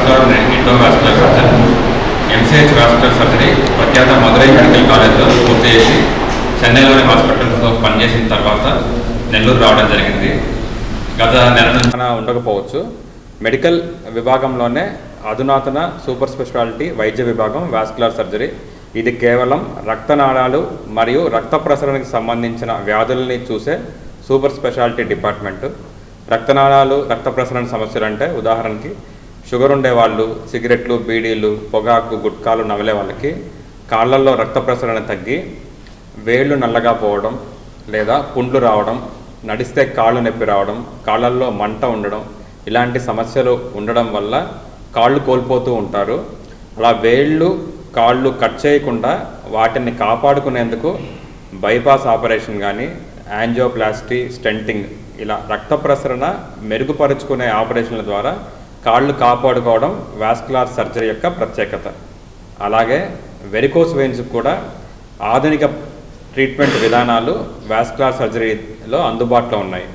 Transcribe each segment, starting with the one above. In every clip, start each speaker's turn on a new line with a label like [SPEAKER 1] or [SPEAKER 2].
[SPEAKER 1] Vascular రెండింటిలో vascular surgery MCH vascular surgery ప్రఖ్యాత Madurai medical కాలేజ్లో పూర్తి చేసి చెన్నైలోని హాస్పిటల్స్లో పనిచేసిన తర్వాత నెల్లూరు రావడం జరిగింది. గత నెల నుంచి ఉండకపోవచ్చు. మెడికల్ విభాగంలోనే అధునాతన సూపర్ స్పెషాలిటీ వైద్య విభాగం వాస్కులర్ సర్జరీ. ఇది కేవలం రక్తనాళాలు మరియు రక్త ప్రసరణకి సంబంధించిన వ్యాధుల్ని చూసే సూపర్ స్పెషాలిటీ డిపార్ట్మెంట్. రక్తనాళాలు రక్త ప్రసరణ సమస్యలు అంటే ఉదాహరణకి షుగర్ ఉండే వాళ్ళు సిగరెట్లు బీడీలు పొగాకు గుట్కాలు నవలే వాళ్ళకి కాళ్ళల్లో రక్త ప్రసరణ తగ్గి వేళ్ళు నల్లగా పోవడం లేదా పుండ్లు రావడం నడిస్తే కాళ్ళు నొప్పి రావడం కాళ్ళల్లో మంట ఉండడం ఇలాంటి సమస్యలు ఉండడం వల్ల కాళ్ళు కోల్పోతూ ఉంటారు. అలా వేళ్ళు కాళ్ళు కట్ చేయకుండా వాటిని కాపాడుకునేందుకు బైపాస్ ఆపరేషన్ కానీ యాంజియోప్లాస్టీ స్టెంటింగ్ ఇలా రక్త ప్రసరణ మెరుగుపరుచుకునే ఆపరేషన్ల ద్వారా కాళ్ళు కాపాడుకోవడం వాస్కులార్ సర్జరీ యొక్క ప్రత్యేకత. అలాగే వెరికోస్ వెయిన్స్ కూడా ఆధునిక ట్రీట్మెంట్ విధానాలు వాస్కులార్ సర్జరీలో అందుబాటులో ఉన్నాయి.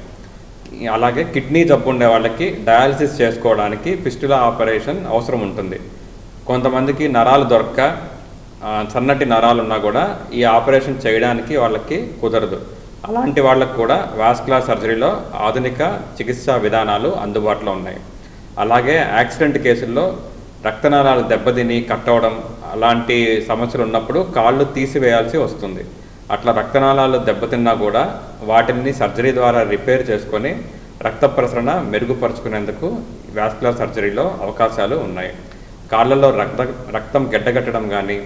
[SPEAKER 1] అలాగే కిడ్నీ జబ్బు ఉండే వాళ్ళకి డయాలసిస్ చేసుకోవడానికి ఫిస్టులా ఆపరేషన్ అవసరం ఉంటుంది. కొంతమందికి నరాలు దొరక్క సన్నటి నరాలు ఉన్నా కూడా ఈ ఆపరేషన్ చేయడానికి వాళ్ళకి కుదరదు. అలాంటి వాళ్ళకు కూడా వాస్కులార్ సర్జరీలో ఆధునిక చికిత్సా విధానాలు అందుబాటులో ఉన్నాయి. అలాగే యాక్సిడెంట్ కేసుల్లో రక్తనాళాలు దెబ్బతిని కట్టవడం అలాంటి సమస్యలు ఉన్నప్పుడు కాళ్ళు తీసివేయాల్సి వస్తుంది. అట్లా రక్తనాళాలు దెబ్బతిన్నా కూడా వాటిని సర్జరీ ద్వారా రిపేర్ చేసుకొని రక్త ప్రసరణ మెరుగుపరుచుకునేందుకు వాస్కులర్ సర్జరీలో అవకాశాలు ఉన్నాయి. కాళ్ళలో రక్త రక్తం గడ్డగట్టడం కానీ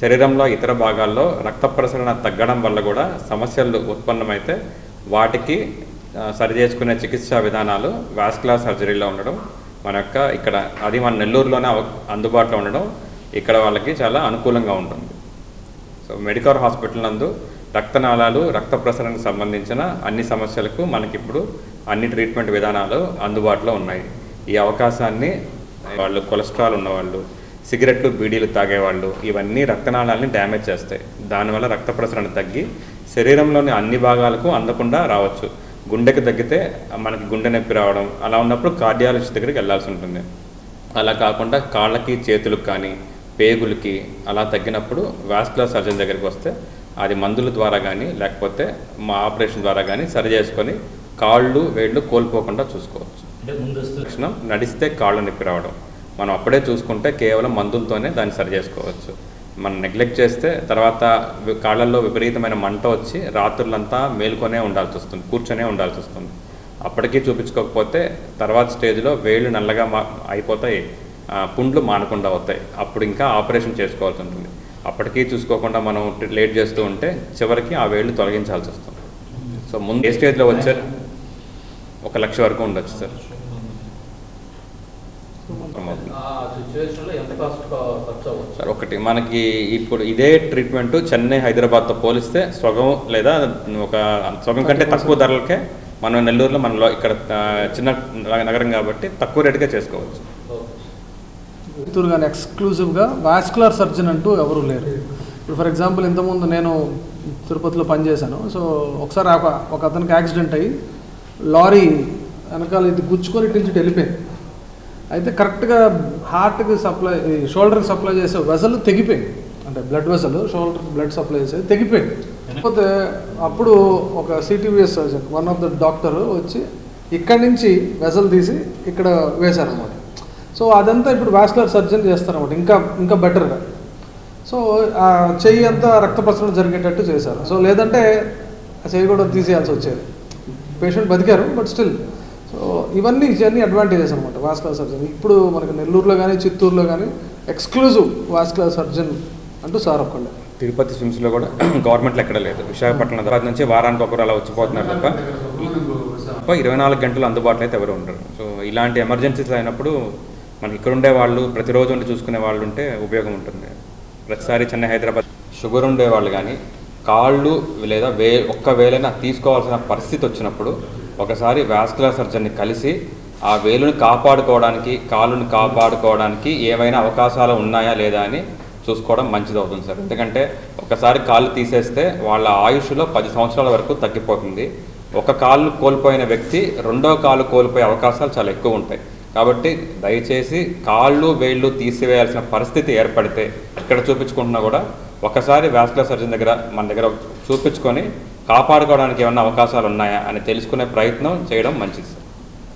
[SPEAKER 1] శరీరంలో ఇతర భాగాల్లో రక్త ప్రసరణ తగ్గడం వల్ల కూడా సమస్యలు ఉత్పన్నమైతే వాటికి సరిచేసుకునే చికిత్సా విధానాలు వాస్కులర్ సర్జరీలో ఉండడం మన యొక్క ఇక్కడ అది మన నెల్లూరులోనే అవ- అందుబాటులో ఉండడం ఇక్కడ వాళ్ళకి చాలా అనుకూలంగా ఉంటుంది. సో మెడికల్ హాస్పిటల్ నందు రక్తనాళాలు రక్త ప్రసరణకు సంబంధించిన అన్ని సమస్యలకు మనకిప్పుడు అన్ని ట్రీట్మెంట్ విధానాలు అందుబాటులో ఉన్నాయి. ఈ అవకాశాన్ని వాళ్ళు కొలెస్ట్రాల్ ఉన్నవాళ్ళు సిగరెట్లు బీడీలు తాగేవాళ్ళు ఇవన్నీ రక్తనాళాలని డ్యామేజ్ చేస్తాయి. దానివల్ల రక్త ప్రసరణ తగ్గి శరీరంలోని అన్ని భాగాలకు అందకుండా రావచ్చు. గుండెకి తగ్గితే మనకి గుండె నొప్పి రావడం అలా ఉన్నప్పుడు కార్డియాలజిస్ట్ దగ్గరికి వెళ్ళాల్సి ఉంటుంది. అలా కాకుండా కాళ్ళకి చేతులకు కానీ పేగులకి అలా తగ్గినప్పుడు వాస్కులర్ సర్జన్ దగ్గరికి వస్తే అది మందుల ద్వారా కానీ లేకపోతే మా ఆపరేషన్ ద్వారా కానీ సరి చేసుకొని కాళ్ళు వేళ్ళు కోల్పోకుండా చూసుకోవచ్చు. లక్షణం నడిస్తే కాళ్ళు నొప్పి రావడం. మనం అప్పుడే చూసుకుంటే కేవలం మందులతోనే దాన్ని సరి చేసుకోవచ్చు. మనం నెగ్లెక్ట్ చేస్తే తర్వాత కాళ్ళల్లో విపరీతమైన మంట వచ్చి రాత్రులంతా మేల్కొనే ఉండాల్సి వస్తుంది కూర్చొనే ఉండాల్సి వస్తుంది. అప్పటికీ చూపించుకోకపోతే తర్వాత స్టేజ్లో వేళ్ళు నల్లగా మా అయిపోతాయి పుండ్లు మానకుండా అవుతాయి. అప్పుడు ఇంకా ఆపరేషన్ చేసుకోవాల్సి ఉంటుంది. అప్పటికీ చూసుకోకుండా మనం లేట్ చేస్తూ ఉంటే చివరికి ఆ వేళ్ళు తొలగించాల్సి వస్తుంది. సో ముందు ఏ స్టేజ్లో వచ్చారు ఒక లక్ష వరకు ఉండొచ్చు సార్. సార్ ఒకటి మనకి ఇప్పుడు ఇదే ట్రీట్మెంట్ చెన్నై హైదరాబాద్తో పోలిస్తే సగం లేదా ఒక సగం కంటే తక్కువ ధరలకే మనం నెల్లూరులో మనలో ఇక్కడ చిన్న నగరం కాబట్టి తక్కువ రేటుగా చేసుకోవచ్చు.
[SPEAKER 2] చిత్తూరు కానీ ఎక్స్క్లూజివ్గా వాస్కులర్ సర్జన్ అంటూ ఎవరు లేరు. ఇప్పుడు ఫర్ ఎగ్జాంపుల్ ఇంతకుముందు నేను తిరుపతిలో పనిచేశాను. సో ఒకసారి ఒక అతనికి యాక్సిడెంట్ అయ్యి లారీ వెనకాల ఇది గుచ్చుకొని ఇటు నుంచి వెళ్ళిపోయింది. అయితే కరెక్ట్గా హార్ట్కి సప్లై షోల్డర్కి సప్లై చేసే వెసలు తెగిపోయింది. అంటే blood vessel shoulder blood supply చేసేది తెగిపోయింది. కాకపోతే అప్పుడు ఒక CTVS surgeon one of the doctor వచ్చి ఇక్కడి నుంచి వెసలు తీసి ఇక్కడ వేశారనమాట సో అదంతా ఇప్పుడు వాస్కులర్ సర్జన్ చేస్తారనమాట ఇంకా ఇంకా బెటర్గా. సో ఆ చెయ్యి అంతా రక్త ప్రసరణ జరిగేటట్టు చేశారు. సో లేదంటే ఆ చెయ్యి కూడా తీసేయాల్సి వచ్చేది. పేషెంట్ బతికారు బట్ స్టిల్ ఇవన్నీ ఇవన్నీ అడ్వాంటేజెస్ అనమాట వాస్కులర్ సర్జన్ ఇప్పుడు మనకు నెల్లూరులో కానీ చిత్తూరులో కానీ ఎక్స్క్లూజివ్ వాస్కులర్ సర్జన్ అంటూ సార్ ఒక్కళ్ళే.
[SPEAKER 1] తిరుపతి స్విమ్స్లో కూడా గవర్నమెంట్లో ఎక్కడ లేదు. విశాఖపట్నం తర్వాత నుంచి వారానికి ఒకరు అలా వచ్చిపోతున్నారు తప్ప తప్ప ఇరవై నాలుగు గంటలు అందుబాటులో అయితే ఎవరు ఉండరు. సో ఇలాంటి ఎమర్జెన్సీస్ అయినప్పుడు మనకి ఇక్కడ ఉండే వాళ్ళు ప్రతిరోజు ఉండి చూసుకునే వాళ్ళు ఉంటే ఉపయోగం ఉంటుంది. ప్రతిసారి చెన్నై హైదరాబాద్ షుగర్ ఉండే వాళ్ళు కానీ కాళ్ళు లేదా వే ఒక్క వేలైనా తీసుకోవాల్సిన పరిస్థితి వచ్చినప్పుడు ఒకసారి వాస్కులర్ సర్జన్ని కలిసి ఆ వేలుని కాపాడుకోవడానికి కాళ్ళను కాపాడుకోవడానికి ఏమైనా అవకాశాలు ఉన్నాయా లేదా అని చూసుకోవడం మంచిది అవుతుంది సార్. ఎందుకంటే ఒకసారి కాళ్ళు తీసేస్తే వాళ్ళ ఆయుష్లో పది సంవత్సరాల వరకు తగ్గిపోతుంది. ఒక కాళ్ళు కోల్పోయిన వ్యక్తి రెండో కాలు కోల్పోయే అవకాశాలు చాలా ఎక్కువ ఉంటాయి. కాబట్టి దయచేసి కాళ్ళు వేళ్ళు తీసివేయాల్సిన పరిస్థితి ఏర్పడితే ఇక్కడ చూపించుకుంటున్నా కూడా ఒకసారి వాస్కులర్ సర్జన్ దగ్గర మన దగ్గర చూపించుకొని కాపాడుకోవడానికి ఏమన్నా అవకాశాలు ఉన్నాయా అని తెలుసుకునే ప్రయత్నం చేయడం మంచిది సార్.